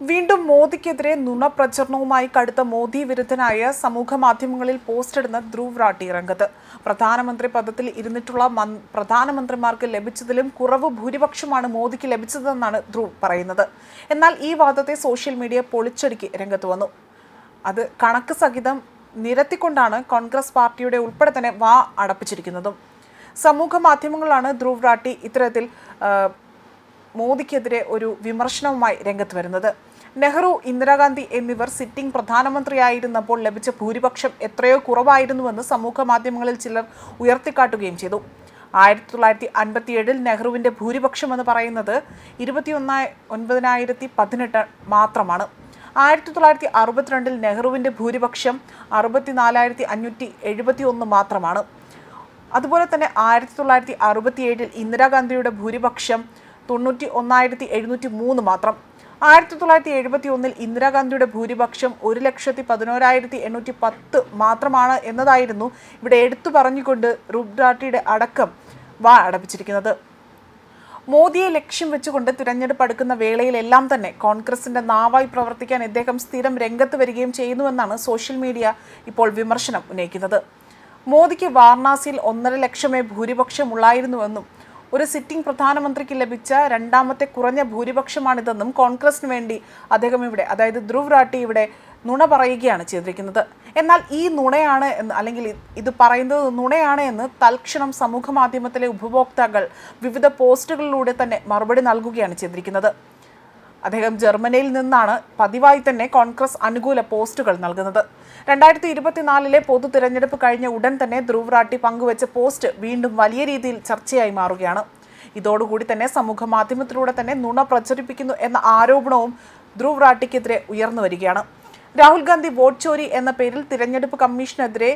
വീണ്ടും മോദിക്കെതിരെ നുണപ്രചരണവുമായി കടുത്ത മോദി വിരുദ്ധനായ സമൂഹ മാധ്യമങ്ങളിൽ പോസ്റ്റിടുന്ന ധ്രുവ് റാട്ടി രംഗത്ത്. പ്രധാനമന്ത്രി പദത്തിൽ ഇരുന്നിട്ടുള്ള പ്രധാനമന്ത്രിമാർക്ക് ലഭിച്ചതിലും കുറവ് ഭൂരിപക്ഷമാണ് മോദിക്ക് ലഭിച്ചതെന്നാണ് ധ്രുവ് പറയുന്നത്. എന്നാൽ ഈ വാദത്തെ സോഷ്യൽ മീഡിയ പൊളിച്ചടുക്കി രംഗത്ത് വന്നു. അത് കണക്ക് സഹിതം നിരത്തിക്കൊണ്ടാണ് കോൺഗ്രസ് പാർട്ടിയുടെ ഉൾപ്പെടെ തന്നെ വാ അടപ്പിച്ചിരിക്കുന്നതും. സമൂഹ മാധ്യമങ്ങളാണ് ധ്രുവ് റാട്ടി ഇത്തരത്തിൽ മോദിക്കെതിരെ ഒരു വിമർശനവുമായി രംഗത്ത് വരുന്നത്. നെഹ്റു ഇന്ദിരാഗാന്ധി എന്നിവർ സിറ്റിംഗ് പ്രധാനമന്ത്രിയായിരുന്നപ്പോൾ ലഭിച്ച ഭൂരിപക്ഷം എത്രയോ കുറവായിരുന്നുവെന്ന് സമൂഹ മാധ്യമങ്ങളിൽ ചിലർ ഉയർത്തിക്കാട്ടുകയും ചെയ്തു. ആയിരത്തി തൊള്ളായിരത്തി അൻപത്തിയേഴിൽ നെഹ്റുവിന്റെ ഭൂരിപക്ഷം എന്ന് പറയുന്നത് ഇരുപത്തിയൊന്നായി ഒൻപതിനായിരത്തി പതിനെട്ട് മാത്രമാണ്. ആയിരത്തി തൊള്ളായിരത്തി അറുപത്തിരണ്ടിൽ നെഹ്റുവിന്റെ ഭൂരിപക്ഷം അറുപത്തിനാലായിരത്തി അഞ്ഞൂറ്റി എഴുപത്തി ഒന്ന് മാത്രമാണ്. അതുപോലെ തന്നെ ആയിരത്തി തൊള്ളായിരത്തി അറുപത്തിയേഴിൽ ഇന്ദിരാഗാന്ധിയുടെ ഭൂരിപക്ഷം തൊണ്ണൂറ്റി ഒന്നായിരത്തി എഴുന്നൂറ്റി മൂന്ന് മാത്രം. ആയിരത്തി തൊള്ളായിരത്തി എഴുപത്തി ഒന്നിൽ ഇന്ദിരാഗാന്ധിയുടെ ഭൂരിപക്ഷം ഒരു ലക്ഷത്തി പതിനോരായിരത്തി എണ്ണൂറ്റി പത്ത് മാത്രമാണ് എന്നതായിരുന്നു ഇവിടെ എടുത്തു പറഞ്ഞുകൊണ്ട് റുബ്ഡാട്ടിയുടെ അടക്കം വാ അടപ്പിച്ചിരിക്കുന്നത്. മോദിയെ ലക്ഷ്യം വെച്ചുകൊണ്ട് തിരഞ്ഞെടുപ്പ് അടുക്കുന്ന വേളയിലെല്ലാം തന്നെ കോൺഗ്രസിന്റെ നാവായി പ്രവർത്തിക്കാൻ ഇദ്ദേഹം സ്ഥിരം രംഗത്ത് വരികയും ചെയ്യുന്നുവെന്നാണ് സോഷ്യൽ മീഡിയ ഇപ്പോൾ വിമർശനം ഉന്നയിക്കുന്നത്. മോദിക്ക് വാരണാസിയിൽ ഒന്നര ലക്ഷമേ ഭൂരിപക്ഷം ഭൂരിപക്ഷമുള്ളായിരുന്നുവെന്നും ഒരു സിറ്റിംഗ് പ്രധാനമന്ത്രിക്ക് ലഭിച്ച രണ്ടാമത്തെ കുറഞ്ഞ ഭൂരിപക്ഷമാണിതെന്നും കോൺഗ്രസിന് വേണ്ടി അദ്ദേഹം ഇവിടെ അതായത് ധ്രുവ് റാട്ടി ഇവിടെ നുണ പറയുകയാണ് ചെയ്തിരിക്കുന്നത്. എന്നാൽ ഈ നുണയാണ് എന്ന് അല്ലെങ്കിൽ ഇത് പറയുന്നത് നുണയാണ് എന്ന് തൽക്ഷണം സമൂഹ മാധ്യമത്തിലെ ഉപഭോക്താക്കൾ വിവിധ പോസ്റ്റുകളിലൂടെ തന്നെ മറുപടി നൽകുകയാണ് ചെയ്തിരിക്കുന്നത്. അദ്ദേഹം ജർമ്മനിയിൽ നിന്നാണ് പതിവായി തന്നെ കോൺഗ്രസ് അനുകൂല പോസ്റ്റുകൾ നൽകുന്നത്. രണ്ടായിരത്തി ഇരുപത്തിനാലിലെ പൊതു തിരഞ്ഞെടുപ്പ് കഴിഞ്ഞ ഉടൻ തന്നെ ധ്രുവ് റാട്ടി പങ്കുവച്ച പോസ്റ്റ് വീണ്ടും വലിയ രീതിയിൽ ചർച്ചയായി മാറുകയാണ്. ഇതോടുകൂടി തന്നെ സമൂഹ മാധ്യമത്തിലൂടെ തന്നെ നുണ പ്രചരിപ്പിക്കുന്നു എന്ന ആരോപണവും ധ്രുവ് റാട്ടിക്കെതിരെ ഉയർന്നു വരികയാണ്. രാഹുൽ ഗാന്ധി വോട്ട് ചോരി എന്ന പേരിൽ തിരഞ്ഞെടുപ്പ് കമ്മീഷനെതിരെ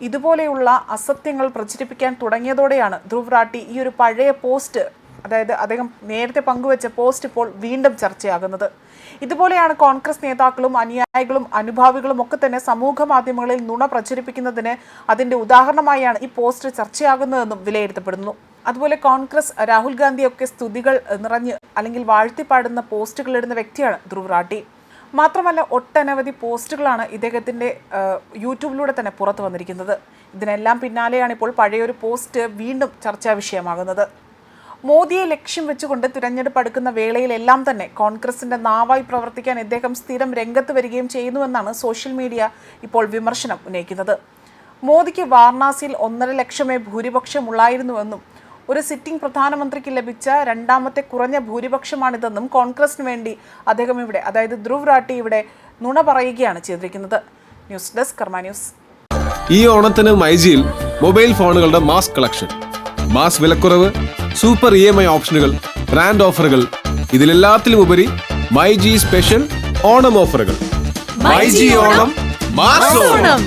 ഇതുപോലെയുള്ള അസത്യങ്ങൾ പ്രചരിപ്പിക്കാൻ തുടങ്ങിയതോടെയാണ് ധ്രുവ് റാട്ടി ഈ ഒരു പഴയ പോസ്റ്റ് അതായത് അദ്ദേഹം നേരത്തെ പങ്കുവച്ച പോസ്റ്റ് ഇപ്പോൾ വീണ്ടും ചർച്ചയാകുന്നത്. ഇതുപോലെയാണ് കോൺഗ്രസ് നേതാക്കളും അനുയായികളും അനുഭാവികളും ഒക്കെ തന്നെ സമൂഹ മാധ്യമങ്ങളിൽ നുണ പ്രചരിപ്പിക്കുന്നതിന് അതിന്റെ ഉദാഹരണമായാണ് ഈ പോസ്റ്റ് ചർച്ചയാകുന്നതെന്നും വിലയിരുത്തപ്പെടുന്നു. അതുപോലെ കോൺഗ്രസ് രാഹുൽ ഗാന്ധിയൊക്കെ സ്തുതികൾ നിറഞ്ഞ് അല്ലെങ്കിൽ വാഴ്ത്തിപ്പാടുന്ന പോസ്റ്റുകൾ ഇടുന്ന വ്യക്തിയാണ് ധ്രുവ് റാട്ടി മാത്രമല്ല ഒട്ടനവധി പോസ്റ്റുകളാണ് ഇദ്ദേഹത്തിന്റെ യൂട്യൂബിലൂടെ തന്നെ പുറത്തു വന്നിരിക്കുന്നത്. ഇതിനെല്ലാം പിന്നാലെയാണ് ഇപ്പോൾ പഴയൊരു പോസ്റ്റ് വീണ്ടും ചർച്ചാ വിഷയമാകുന്നത്. മോദിയെ ലക്ഷ്യം വെച്ചുകൊണ്ട് തിരഞ്ഞെടുപ്പ് അടുക്കുന്ന വേളയിലെല്ലാം തന്നെ കോൺഗ്രസിന്റെ നാവായി പ്രവർത്തിക്കാൻ ഇദ്ദേഹം സ്ഥിരം രംഗത്ത് വരികയും ചെയ്യുന്നുവെന്നാണ് സോഷ്യൽ മീഡിയ ഇപ്പോൾ വിമർശനം ഉന്നയിക്കുന്നത്. മോദിക്ക് വാരണാസിയിൽ ഒന്നര ലക്ഷമേ ഭൂരിപക്ഷമുള്ളായിരുന്നുവെന്നും ഒരു സിറ്റിംഗ് പ്രധാനമന്ത്രിക്ക് ലഭിച്ച രണ്ടാമത്തെ കുറഞ്ഞ ഭൂരിപക്ഷമാണിതെന്നും കോൺഗ്രസിന് വേണ്ടി അദ്ദേഹം ഇവിടെ അതായത് ധ്രുവ് റാട്ടി ഇവിടെ നുണ പറയുകയാണ് ചെയ്തിരിക്കുന്നത്. News desk news. ഈ ഓണത്തിന് മൈജിയിൽ മൊബൈൽ ഫോണുകളുടെ മാസ് കളക്ഷൻ. മാസ് വിലക്കുറവ് സൂപ്പർ ഇ എം ഐ ഓപ്ഷനുകൾ ബ്രാൻഡ് ഓഫറുകൾ ഇതിലെല്ലാത്തിലും ഉപരി മൈ ജി സ്പെഷ്യൽ ഓണം ഓഫറുകൾ. മൈജി ഓണം മാസ് ഓണം